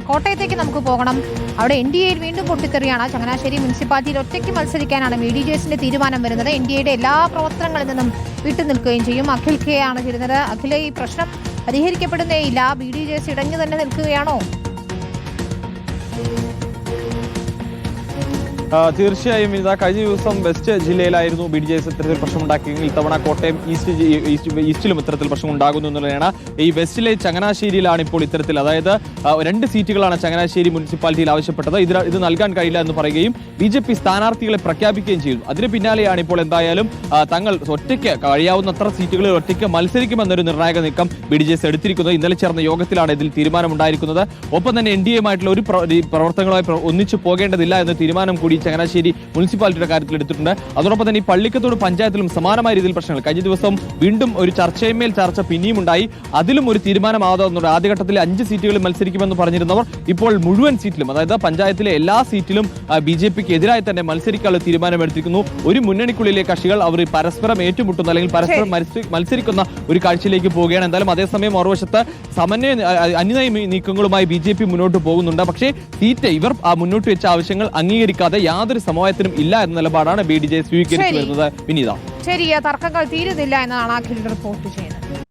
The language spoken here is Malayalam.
കോട്ടയത്തേക്ക് നമുക്ക് പോകണം. അവിടെ എൻ ഡി എയിൽ വീണ്ടും പൊട്ടിത്തെറിയാണ്. ചങ്ങനാശ്ശേരി മുനിസിപ്പാലിറ്റിയിൽ ഒറ്റയ്ക്ക് മത്സരിക്കാനാണ് ബി ഡി ജെ എസിന്റെ തീരുമാനം വരുന്നത്. എൻ ഡി എയുടെ എല്ലാ പ്രവർത്തനങ്ങളിൽ നിന്നും വിട്ടുനിൽക്കുകയും ചെയ്യും. അഖിൽ കെ ആണ് ചെയ്യുന്നത് അഖില ഈ പ്രശ്നം പരിഹരിക്കപ്പെടുന്നേയില്ല ബി ഡി ജെ എസ് ഇടഞ്ഞു തന്നെ നിൽക്കുകയാണോ? തീർച്ചയായും ഇതാ കഴിഞ്ഞ ദിവസം വെസ്റ്റ് ജില്ലയിലായിരുന്നു ബി ഡി ജെ എസ് ഇത്തരത്തിൽ പ്രശ്നമുണ്ടാക്കിയെങ്കിൽ ഇത്തവണ കോട്ടയം ഈസ്റ്റ് ഈസ്റ്റിലും ഇത്തരത്തിൽ പ്രശ്നം ഉണ്ടാകുന്നു എന്നുള്ളതാണ്. ഈ വെസ്റ്റിലെ ചങ്ങനാശ്ശേരിയിലാണ് ഇപ്പോൾ ഇത്തരത്തിൽ അതായത് രണ്ട് സീറ്റുകളാണ് ചങ്ങനാശ്ശേരി മുനിസിപ്പാലിറ്റിയിൽ ആവശ്യപ്പെട്ടത്. ഇത് ഇത് നൽകാൻ കഴിയില്ല എന്ന് പറയുകയും ബി ജെ പി സ്ഥാനാർത്ഥികളെ പ്രഖ്യാപിക്കുകയും ചെയ്തു. അതിന് പിന്നാലെയാണ് ഇപ്പോൾ എന്തായാലും തങ്ങൾ ഒറ്റയ്ക്ക് കഴിയാവുന്നത്ര സീറ്റുകളിൽ ഒറ്റയ്ക്ക് മത്സരിക്കുമെന്നൊരു നിർണായക നീക്കം ബി ഡി ജെ എസ് എടുത്തിരിക്കുന്നത്. ഇന്നലെ ചേർന്ന യോഗത്തിലാണ് ഇതിൽ തീരുമാനമുണ്ടായിരിക്കുന്നത്. ഒപ്പം തന്നെ എൻ ഡി എമായിട്ടുള്ള ഒരു പ്രവർത്തനങ്ങളായി ഒന്നിച്ചു പോകേണ്ടതില്ല എന്ന് തീരുമാനം കൂടി ചങ്ങനാശ്ശേരി മുനിസിപ്പാലിറ്റിയുടെ കാര്യത്തിൽ എടുത്തിട്ടുണ്ട്. അതോടൊപ്പം തന്നെ ഈ പള്ളിക്കത്തോട് പഞ്ചായത്തിലും സമാനമായ രീതിയിൽ പ്രശ്നങ്ങൾ. കഴിഞ്ഞ ദിവസം വീണ്ടും ഒരു ചർച്ചയിന്മേൽ ചർച്ച പിന്നെയും ഉണ്ടായി. അതിലും ഒരു തീരുമാനമാകാതെ ആദ്യഘട്ടത്തിൽ അഞ്ച് സീറ്റുകളിൽ മത്സരിക്കുമെന്ന് പറഞ്ഞിരുന്നവർ ഇപ്പോൾ മുഴുവൻ സീറ്റിലും അതായത് പഞ്ചായത്തിലെ എല്ലാ സീറ്റിലും ബി ജെ പിക്ക് എതിരായി തന്നെ മത്സരിക്കാനുള്ള തീരുമാനമെടുത്തിരിക്കുന്നു. ഒരു മുന്നണിക്കുള്ളിലെ കക്ഷികൾ അവർ പരസ്പരം ഏറ്റുമുട്ടുന്ന അല്ലെങ്കിൽ പരസ്പരം മത്സരിക്കുന്ന ഒരു കാഴ്ചയിലേക്ക് പോവുകയാണ്. എന്തായാലും അതേസമയം മറുവശത്ത് സമന്വയ അനുനയ നീക്കങ്ങളുമായി ബി ജെ പി മുന്നോട്ട് പോകുന്നുണ്ട്. പക്ഷേ സീറ്റ് ഇവർ ആ മുന്നോട്ട് വെച്ച ആവശ്യങ്ങൾ അംഗീകരിക്കാതെ യാതൊരു സമവായത്തിനും ഇല്ല എന്ന നിലപാടാണ് ബി ഡി ജെ സ്വീകരിച്ചു വരുന്നത്. വിനീത. ശരി തർക്കങ്ങൾ തീരുന്നില്ല എന്നാണ് അഖിൽ റിപ്പോർട്ട് ചെയ്യുന്നത്.